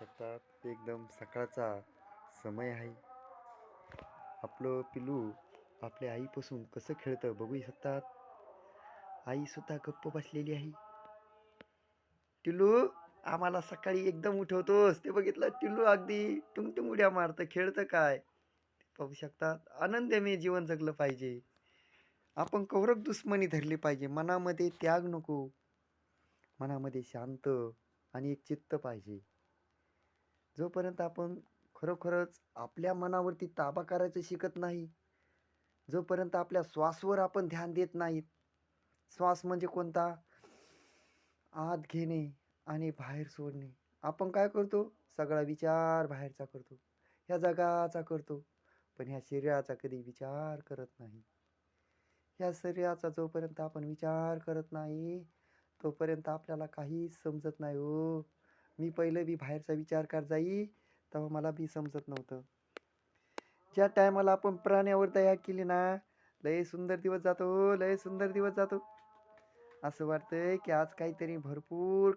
शकतात. एकदम सकाळचा समय आहे. आपलं पिलू आपल्या आईपासून कसं खेळतं बघू शकतात. आईसुद्धा गप्प बसलेली आहे. टिल्लू आम्हाला सकाळी एकदम उठवतोस. ते बघितलं टिल्लू अगदी टुंगटुंग उड्या मारतं. खेळतं काय? पाहू शकतात. आनंदमय जीवन जगलं पाहिजे. आपण कौरक दुश्मनी धरली पाहिजे. मनामध्ये त्याग नको. मनामध्ये शांत आणि एक चित्त पाहिजे. जोपर्यंत आपण खरोखरच आपल्या मनावरती ताबा करायचं शिकत नाही जोपर्यंत आपल्या श्वासवर आपण ध्यान देत नाहीत श्वास म्हणजे कोणता? आत घेणे आणि बाहेर सोडणे. आपण काय करतो? सगळा विचार बाहेरचा करतो. ह्या जगाचा करतो पण ह्या शरीराचा कधी विचार करत नाही. ह्या शरीराचा जोपर्यंत आपण विचार करत नाही तोपर्यंत आपल्याला काहीच समजत नाही हो. मी पहिलं बी बाहेरचा विचार कर जाई तेव्हा मला बी समजत नव्हतं. ज्या टायमाला आपण प्राण्यावर दया केली ना लय सुंदर दिवस जातो लय सुंदर दिवस जातो. असं वाटतंय की आज काहीतरी भरपूर